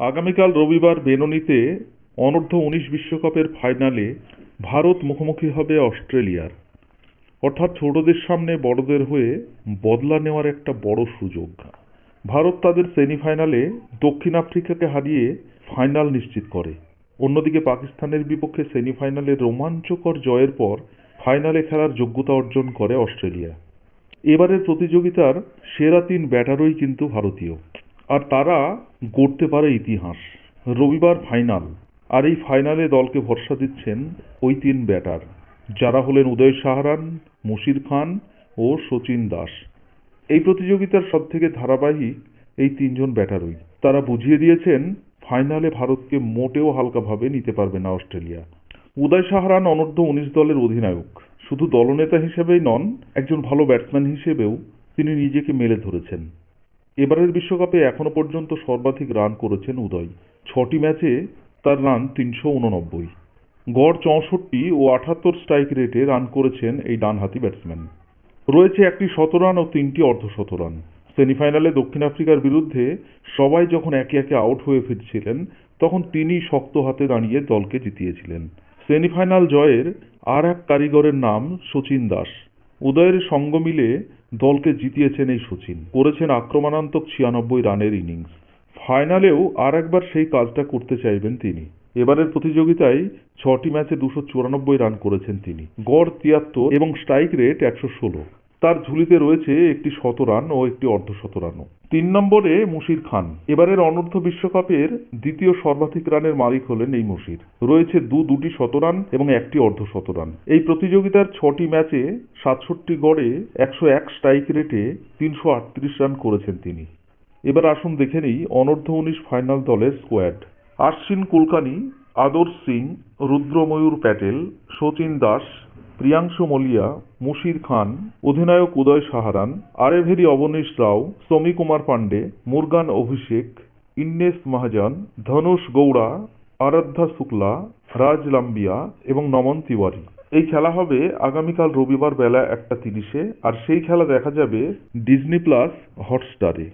আগামীকাল রবিবার বেনোনিতে অনূর্ধ্ব উনিশ বিশ্বকাপের ফাইনালে ভারত মুখোমুখি হবে অস্ট্রেলিয়ার। অর্থাৎ ছোটদের সামনে বড়দের হয়ে বদলা নেওয়ার একটা বড় সুযোগ। ভারত তাদের সেমিফাইনালে দক্ষিণ আফ্রিকাকে হারিয়ে ফাইনাল নিশ্চিত করে। অন্যদিকে পাকিস্তানের বিপক্ষে সেমিফাইনালে রোমাঞ্চকর জয়ের পর ফাইনালে খেলার যোগ্যতা অর্জন করে অস্ট্রেলিয়া। এবারের প্রতিযোগিতার সেরা তিন ব্যাটারই কিন্তু ভারতীয়। আর তারা গড়তে পারে ইতিহাস। রবিবার ফাইনাল, আর এই ফাইনালে দলকে ভরসা দিচ্ছেন ওই তিন ব্যাটার, যারা হলেন উদয় সাহারান, মুশির খান ও সচিন দাস। এই প্রতিযোগিতার সবথেকে ধারাবাহিক এই তিনজন ব্যাটারই। তারা বুঝিয়ে দিয়েছেন, ফাইনালে ভারতকে মোটেও হালকাভাবে নিতে পারবে না অস্ট্রেলিয়া। উদয় সাহারান অনূর্ধ্ব উনিশ দলের অধিনায়ক। শুধু দলনেতা হিসেবেই নন, একজন ভালো ব্যাটসম্যান হিসেবেও তিনি নিজেকে মেলে ধরেছেন। এবারের বিশ্বকাপে এখনও পর্যন্ত সর্বাধিক রান করেছেন উদয়। ছটি ম্যাচে তার রান তিনশো উননব্বই। গড় চৌষট্টি ও আটাত্তর স্ট্রাইক রেটে রান করেছেন এই ডানহাতি ব্যাটসম্যান। রয়েছে একটি শতরান ও তিনটি অর্ধশতরান সেমিফাইনালে দক্ষিণ আফ্রিকার বিরুদ্ধে সবাই যখন একে একে আউট হয়ে ফিরছিলেন, তখন তিনি শক্ত হাতে দাঁড়িয়ে দলকে জিতিয়েছিলেন। সেমিফাইনাল জয়ের আর এক কারিগরের নাম সচিন দাস। উদয়ের সঙ্গ মিলে দলকে জিতিয়েছেন এই সচিন। করেছেন আক্রমণাত্মক ছিয়ানব্বই রানের ইনিংস। ফাইনালেও আর একবার সেই কাজটা করতে চাইবেন তিনি। এবারের প্রতিযোগিতায় ছটি ম্যাচে দুশো চুরানব্বই রান করেছেন তিনি। গড় তিয়াত্তর এবং স্ট্রাইক রেট একশো ষোলো। তার ঝুলিতে রয়েছে একটি শতরান ও একটি অর্ধশতরানও। তিন নম্বরে মুশির খান। এবারের অনূর্ধ্ব বিশ্বকাপের দ্বিতীয় সর্বাধিক রানের মালিক হলেন এই মুশির। রয়েছে দু, দুটি শতরান এবং একটি অর্ধশতরান। এই প্রতিযোগিতার ছটি ম্যাচে সাতষট্টি গড়ে একশো এক স্ট্রাইক রেটে তিনশো আটত্রিশ রান করেছেন তিনি। এবার আসুন দেখে নিই অনূর্ধ্ব উনিশ ফাইনাল দলের স্কোয়াড। আশ্বিন কুলকানি, আদর্শ সিং, রুদ্রময়ূর প্যাটেল সচিন দাস প্রিয়াংশু মলিয়া, মুশির খান, অধিনায়ক উদয় সাহারান, আরেভেরি অবনীশ রাও, সমী কুমার পান্ডে মুরগান অভিষেক, ইন্নেস মহাজন, ধনুষ গৌড়া, আরাধ্যা শুক্লা, রাজ লাম্বিয়া এবং নমন তিওয়ারি। এই খেলা হবে আগামীকাল রবিবার বেলা একটা তিরিশে, আর সেই খেলা দেখা যাবে ডিজনি প্লাস হটস্টারে।